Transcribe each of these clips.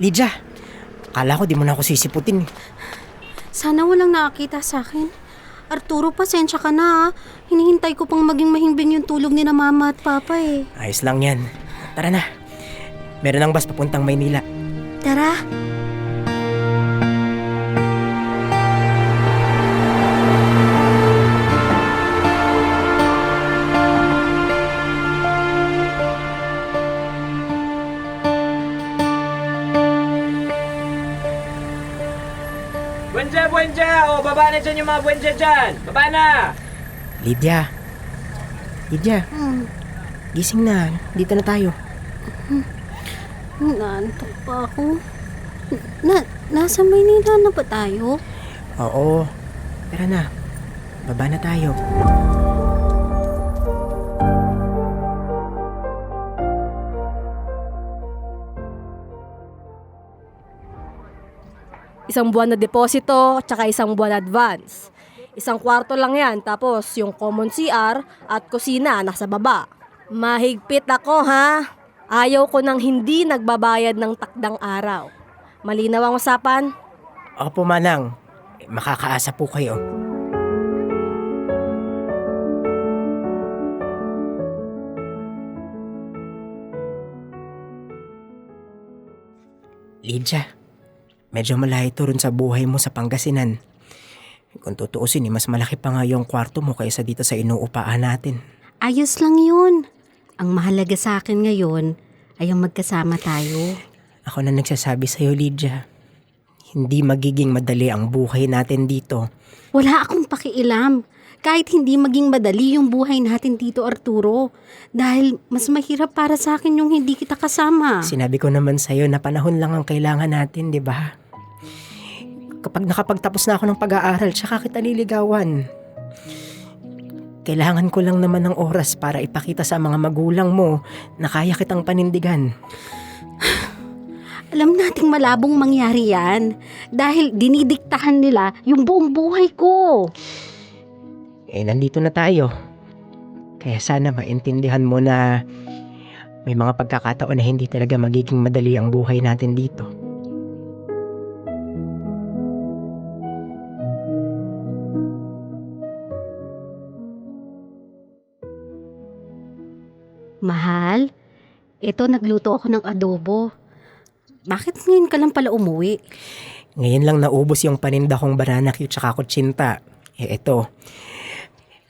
Lydia, akala ko di mo na ako sisiputin. Sana walang nakakita sa akin. Arturo, pasensya ka na ha. Hinihintay ko pang maging mahimbing yung tulog ni na mama at papa eh. Ayos lang yan. Tara na. Meron ang bus papuntang Maynila. Tara. Buenja, buenja! O, baba na dyan yung mga buenja dyan! Baba na! Lydia. Lydia, Hmm, gising na. Dito na tayo. naantok pa ako. Na, nasa Maynila na ba tayo? Oo. Tara na. Baba na tayo. Isang buwan na deposito, tsaka isang buwan advance. Isang kwarto lang yan, tapos yung common CR at kusina nasa baba. Mahigpit ako ha. Ayaw ko nang hindi nagbabayad ng takdang araw. Malinaw ang usapan? Opo, Manang. Makakaasa po kayo. Lydia, medyo malayo to rin sa buhay mo sa Pangasinan. Kung tutuusin, eh, mas malaki pa nga yung kwarto mo kaysa dito sa inuupaan natin. Ayos lang yun. Ang mahalaga sa akin ngayon ay ang magkasama tayo. Ako na nagsasabi sa'yo, Lydia. Hindi magiging madali ang buhay natin dito. Wala akong pakialam. Kahit hindi maging madali yung buhay natin dito, Arturo. Dahil mas mahirap para sa akin yung hindi kita kasama. Sinabi ko naman sa'yo na panahon lang ang kailangan natin, di ba? Kapag nakapagtapos na ako ng pag-aaral, tsaka kita liligawan. Kailangan ko lang naman ng oras para ipakita sa mga magulang mo na kaya kitang panindigan. Alam nating malabong mangyari yan. Dahil dinidiktahan nila yung buong buhay ko. Eh, nandito na tayo. Kaya sana maintindihan mo na may mga pagkakataon na hindi talaga magiging madali ang buhay natin dito. Mahal, ito nagluto ako ng adobo. Bakit ngayon ka lang pala umuwi? Ngayon lang naubos yung paninda kong banana cue tsaka kutsinta. Eh eto,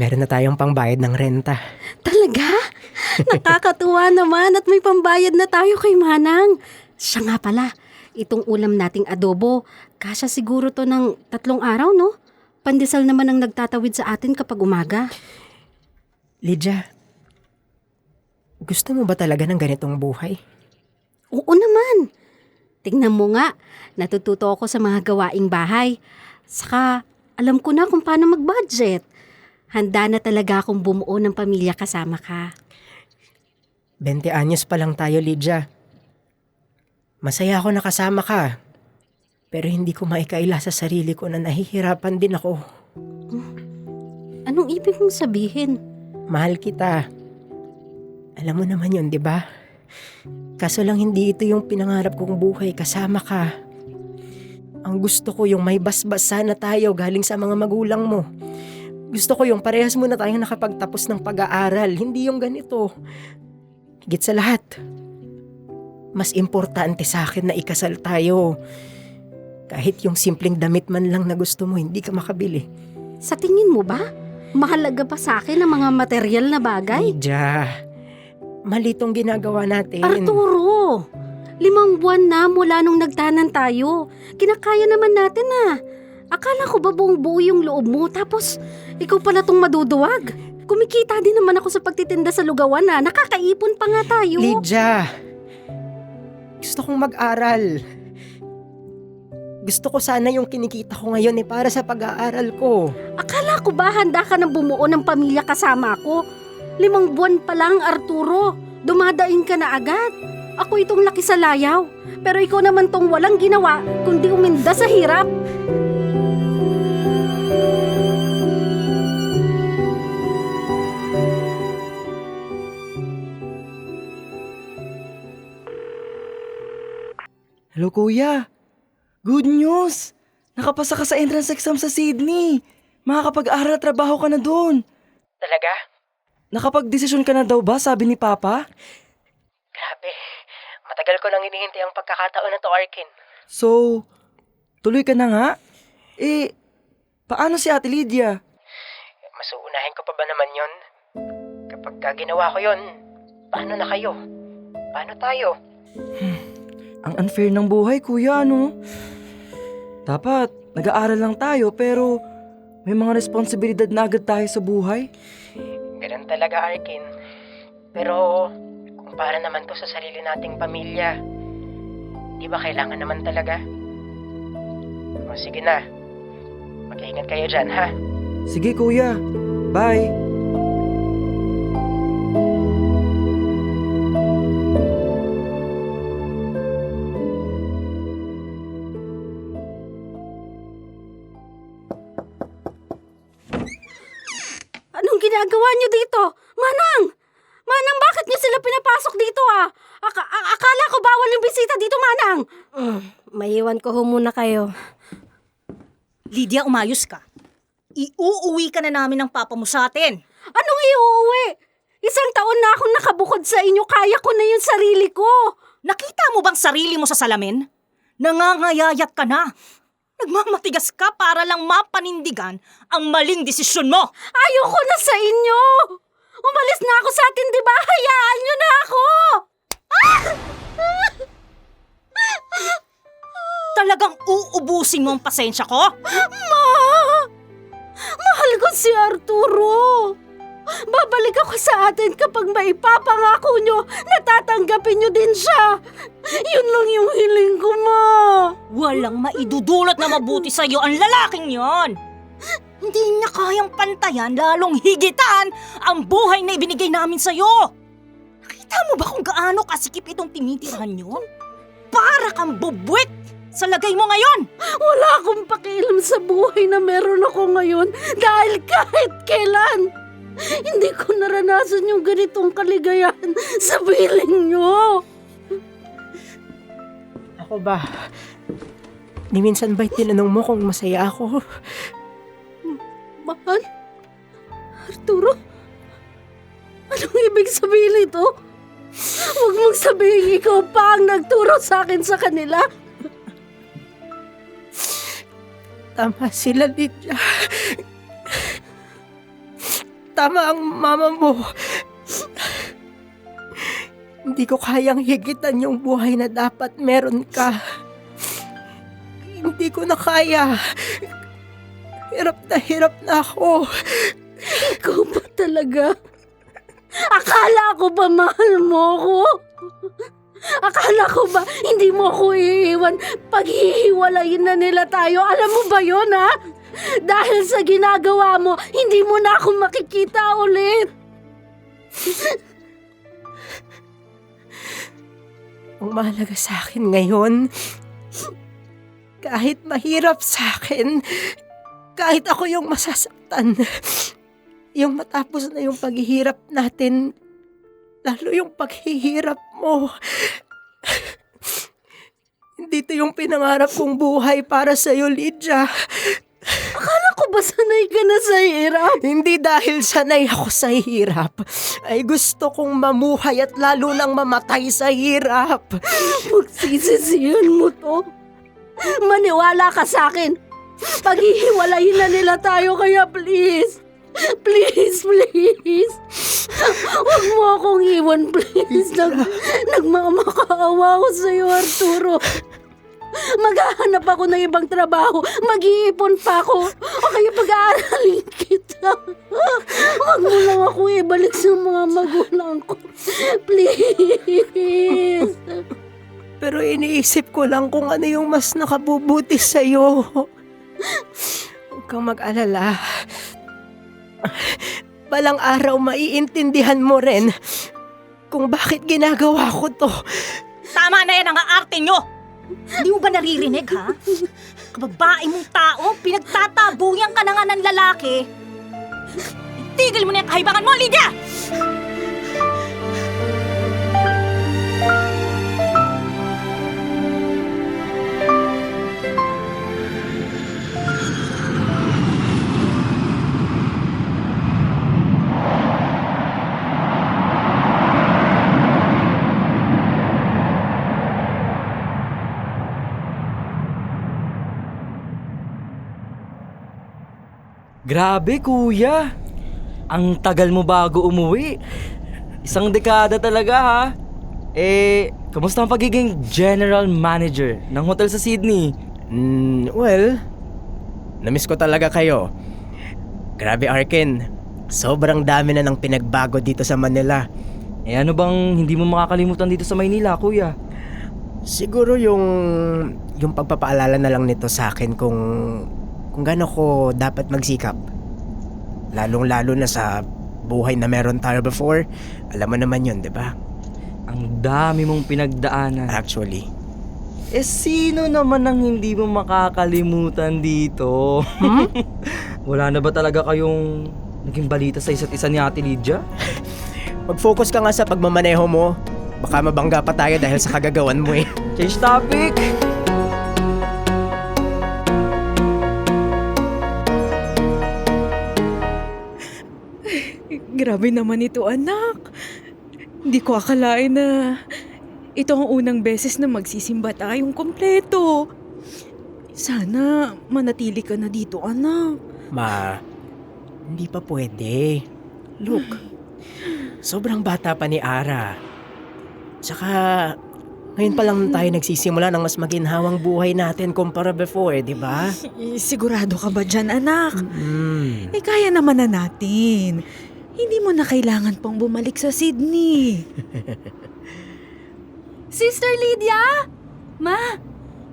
meron na tayong pangbayad ng renta. Talaga? Nakakatuwa naman at may pambayad na tayo kay Manang. Siya nga pala, itong ulam nating adobo, kasya siguro to ng tatlong araw, no? Pandesal naman ang nagtatawid sa atin kapag umaga. Lydia, gusto mo ba talaga ng ganitong buhay? Oo naman. Tingnan mo nga, natututo ako sa mga gawaing bahay. Saka, alam ko na kung paano mag-budget. Handa na talaga akong bumuo ng pamilya kasama ka. 20 anyos pa lang tayo, Lydia. Masaya ako nakasama ka. Pero hindi ko maikaila sa sarili ko na nahihirapan din ako. Anong ibig mong sabihin? Mahal kita. Alam mo naman yun, di ba? Kaso lang hindi ito yung pinangarap kong buhay kasama ka. Ang gusto ko yung may basbas sana tayo galing sa mga magulang mo. Gusto ko yung parehas mo na tayong nakapagtapos ng pag-aaral, hindi yung ganito. Higit sa lahat. Mas importante sa akin na ikasal tayo. Kahit yung simpleng damit man lang na gusto mo, hindi ka makabili. Sa tingin mo ba? Mahalaga pa sa akin ang mga material na bagay? Lydia, mali tong ginagawa natin. Arturo! Limang buwan na mula nung nagtanan tayo. Kinakaya naman natin ah. Akala ko ba buong buo yung loob mo tapos ikaw pala tong maduduwag? Kumikita din naman ako sa pagtitinda sa lugawan na nakakaipon pa nga tayo. Lydia, gusto kong mag-aral. Gusto ko sana yung kinikita ko ngayon eh para sa pag-aaral ko. Akala ko ba handa ka nang bumuo ng pamilya kasama ko? Limang buwan pa lang, Arturo. Dumadaing ka na agad. Ako itong laki sa layaw. Pero ikaw naman tong walang ginawa kundi uminda sa hirap. Hello, kuya. Good news! Nakapasa ka sa entrance exam sa Sydney. Makakapag-aral at trabaho ka na doon. Talaga? Nakapag-desisyon ka na daw ba, sabi ni Papa? Grabe. Matagal ko nang hinihintay ang pagkakataon na to, Arkin. So, tuloy ka na nga? Eh, paano si Ate Lydia? Mas uunahin ko pa ba naman yon? Kapag ka ginawa ko yon, paano na kayo? Paano tayo? Ang unfair ng buhay, kuya, ano? Dapat, nag-aaral lang tayo, pero may mga responsibilidad na agad tayo sa buhay. Ganun talaga, Arkin. Pero, kung para naman to sa sarili nating pamilya, di ba kailangan naman talaga? O sige na. Mag-ingat kayo dyan, ha? Sige, kuya. Bye. Ko ho muna kayo. Lydia, umayos ka. Iuuwi ka na namin ng papa mo sa atin. Anong iuuwi? Isang taon na akong nakabukod sa inyo, kaya ko na yung sarili ko. Nakita mo bang sarili mo sa salamin? Nangangayayat ka na. Nagmamatigas ka para lang mapanindigan ang maling desisyon mo. Ayoko na sa inyo! Umalis na ako sa atin, di ba? Hayaan niyo na ako! Talagang uubusin mo ang pasensya ko? Ma! Mahal ko si Arturo! Babalik ako sa atin kapag maipapangako nyo na tatanggapin nyo din siya. Yun lang yung hiling ko, ma. Walang maidudulot na mabuti sa'yo ang lalaking yon. Hindi niya kayang pantayan lalong higitan ang buhay na ibinigay namin sa'yo. Nakita mo ba kung gaano kasikip itong tinitirahan yon? Para kang bubwit sa lagay mo ngayon. Wala akong pakialam sa buhay na meron ako ngayon dahil kahit kailan, hindi ko naranasan yung ganitong kaligayahan sa piling nyo. Ako ba? Ni minsan ba'y tinanong mo kung masaya ako? Mahal? Arturo? Anong ibig sabihin nito? Huwag mong sabihin ikaw pa ang nagturo sa akin sa kanila. Tama sila, Lydia. Tama ang mama mo. Hindi ko kayang higitan yung buhay na dapat meron ka. Hindi ko na kaya. Hirap na hirap na ako. Ikaw ba talaga? Akala ko ba mahal mo ko? Akala ko ba hindi mo ako iiwan pag hihiwalayin na nila tayo? Alam mo ba yon ha? Dahil sa ginagawa mo, hindi mo na ako makikita ulit. Ang mahalaga sa akin ngayon, kahit mahirap sa akin, kahit ako yung masasaktan, yung matapos na yung paghihirap natin, lalo yung paghihirap mo. Hindi to yung pinangarap kong buhay para sa'yo, Lydia. Ako ba sanay ka na sa hirap? Hindi dahil sanay ako sa hirap, ay gusto kong mamuhay at lalo nang mamatay sa hirap. Magsisisihan mo to. Maniwala ka sa akin. Paghihiwalayin na nila tayo kaya please. Please, please. Huwag mo akong iwan, please. Nag, nagmamakaawa ko sa'yo, Arturo. Maghahanap ako ng ibang trabaho. Mag-iipon pa ako. O kaya pag-aaralin kita. Huwag mo lang ako ibalik sa mga magulang ko. Please. Pero iniisip ko lang kung ano yung mas nakabubuti sa'yo. Huwag kang mag-alala. Balang araw maiintindihan mo rin kung bakit ginagawa ko to. Tama na yan ang aarte nyo! Hindi mo ba naririnig, ha? Kababae mong tao, pinagtatabuyan ka na nga ng lalaki. Tigil mo na yung kahibangan mo, Lydia! Grabe kuya. Ang tagal mo bago umuwi. Isang dekada talaga ha. Eh, kamusta ang pagiging general manager ng hotel sa Sydney? Mm, well, namiss ko talaga kayo. Grabe Arkin, sobrang dami na ng pinagbago dito sa Manila. Eh ano bang hindi mo makakalimutan dito sa Maynila, kuya? Siguro yung yung pagpapaalala na lang nito sa akin kung kung gaano ko dapat magsikap. Lalong-lalo na sa buhay na meron tayo before. Alam mo naman yun, di ba? Ang dami mong pinagdaanan. Actually. Eh sino naman ang hindi mo makakalimutan dito? Wala na ba talaga kayong naging balita sa isa't isa ni Ate Lydia? Mag-focus ka nga sa pagmamaneho mo. Baka mabangga pa tayo dahil sa kagagawan mo eh. Change topic! Grabe naman ito anak. Hindi ko akalain na ito ang unang beses na magsisimba tayong kompleto. Sana manatili ka na dito anak. Ma, hindi pa pwede. Look, sobrang bata pa ni Ara. Tsaka, ngayon pa lang tayo nagsisimula ng mas maginhawang buhay natin kumpara before, di ba? Sigurado ka ba dyan anak? Hmm. Eh kaya naman na natin. Hindi mo na kailangan pang bumalik sa Sydney. Sister Lydia! Ma!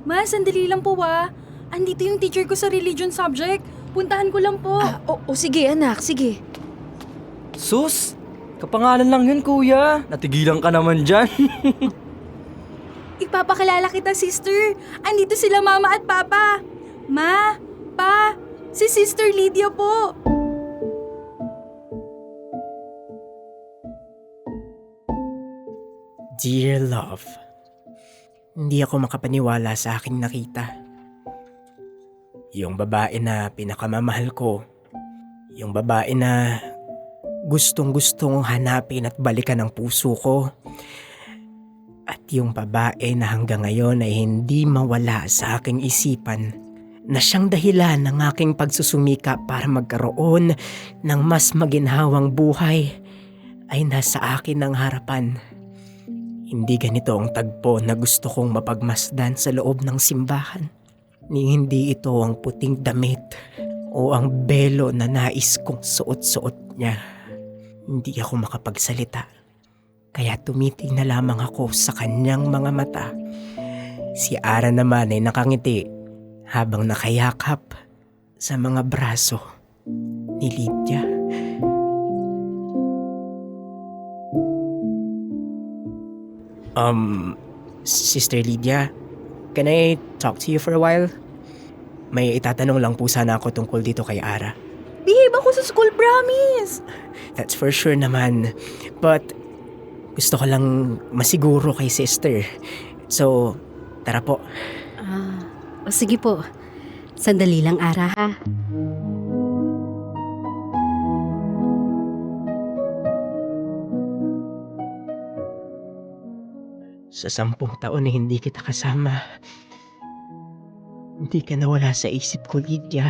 Ma, sandali lang po ah. Andito yung teacher ko sa religion subject. Puntahan ko lang po. Ah, o, o sige anak, sige. Sus! Kapangalan lang yun, kuya. Natigilan ka naman dyan. Ipapakilala kita, sister. Andito sila mama at papa. Ma! Pa! Si Sister Lydia po. Dear love, hindi ako makapaniwala sa aking nakita. Yung babae na pinakamamahal ko. Yung babae na gustong gustong hanapin at balikan ang puso ko. At yung babae na hanggang ngayon ay hindi mawala sa aking isipan na siyang dahilan ng aking pagsusumika para magkaroon ng mas maginhawang buhay ay nasa akin ang harapan. Hindi ganito ang tagpo na gusto kong mapagmasdan sa loob ng simbahan. Ni hindi ito ang puting damit o ang belo na nais kong suot-suot niya. Hindi ako makapagsalita. Kaya tumiting na lamang ako sa kanyang mga mata. Si Ara naman ay nakangiti habang nakayakap sa mga braso ni Lydia. Um, Sister Lydia, can I talk to you for a while? May itatanong lang po sana ako tungkol dito kay Ara. Behave ako sa school, promise. That's for sure naman. But, gusto ko lang masiguro kay sister. So, tara po. Ah, o sige po. Sandali lang, Ara, ha? Sa sampung taon na hindi kita kasama, hindi ka nawala sa isip ko, Lydia.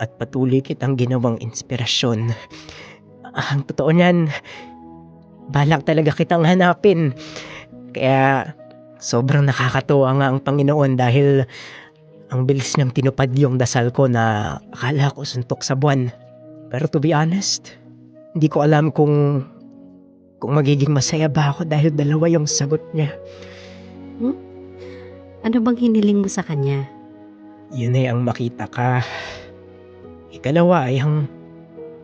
At patuloy kitang ginawang inspirasyon. Ang totoo niyan, balak talaga kitang hanapin. Kaya sobrang nakakatuwa nga ang Panginoon dahil ang bilis niyang tinupad yung dasal ko na akala ko suntok sa buwan. Pero to be honest, hindi ko alam kung kung magiging masaya ba ako dahil dalawa yung sagot niya. Ano bang hiniling mo sa kanya? Yun ay ang makita ka. Ikalawa ay ang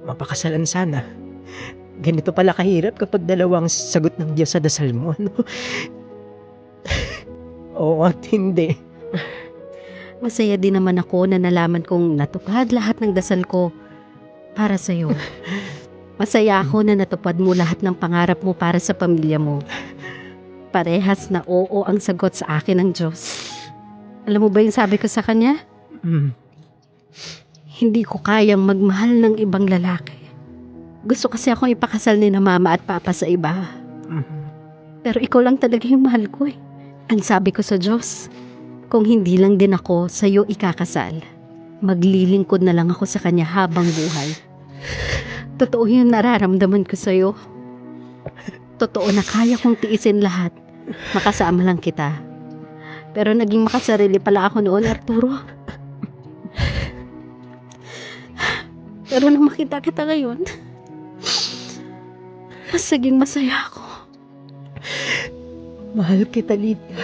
mapakasalan sana. Ganito pala kahirap kapag dalawang sagot ng Diyos sa dasal mo, no? Oo at hindi. Masaya din naman ako na nalaman kong natupad lahat ng dasal ko para sa'yo. Masaya ako na natupad mo lahat ng pangarap mo para sa pamilya mo. Parehas na oo ang sagot sa akin ng Diyos. Alam mo ba yung sabi ko sa kanya? Mm. Hindi ko kayang magmahal ng ibang lalaki. Gusto kasi akong ipakasal ni na mama at papa sa iba. Mhm. Pero ikaw lang talaga yung mahal ko eh. Ang sabi ko sa Diyos, kung hindi lang din ako sa'yo ikakasal, Maglilingkod na lang ako sa kanya habang buhay. Totoo yung nararamdaman ko sa'yo. Totoo na kaya kong tiisin lahat. Makasama lang kita. Pero naging makasarili pala ako noon, Arturo. Pero nang makita kita ngayon, mas naging masaya ako. Mahal kita, Lydia.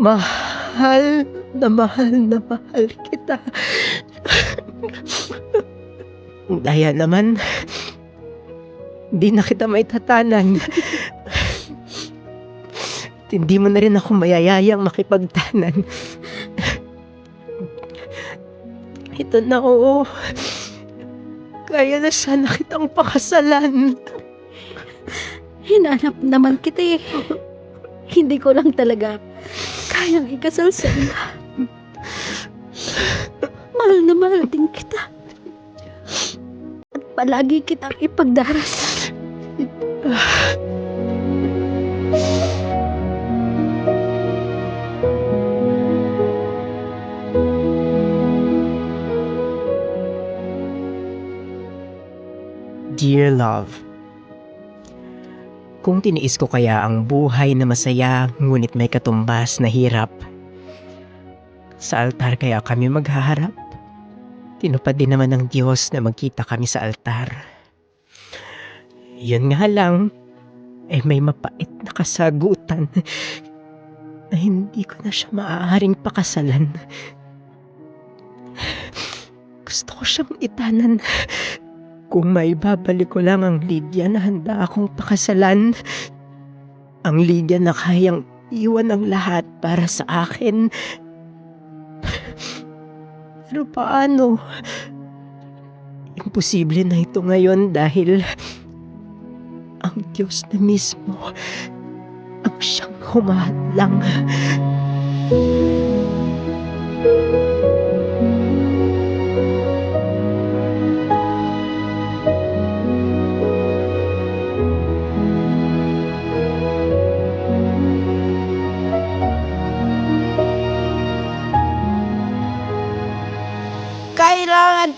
Mahal na mahal na mahal kita. Daya naman, hindi na kita maitatanan. At hindi mo na rin ako mayayayang makipagtanan. Ito na oo. Kaya na sana kitang pakasalan. Hinanap naman kita eh. Hindi ko lang talaga kayang ikasal sa iyo. Palagi kitang ipagdarasal. Dear love, kung tiniis ko kaya ang buhay na masaya ngunit may katumbas na hirap, sa altar kaya kami maghaharap? Tinupad din naman ng Diyos na magkita kami sa altar. Yun nga lang, eh may mapait na kasagutan na hindi ko na siya maaaring pakasalan. Gusto ko siyang itanan. Kung may babalik ko lang ang Lydia na handa akong pakasalan, ang Lydia na kayang iwan ang lahat para sa akin. Pero paano? Imposible na ito ngayon dahil ang Diyos na mismo ang siyang humahadlang. Kailangan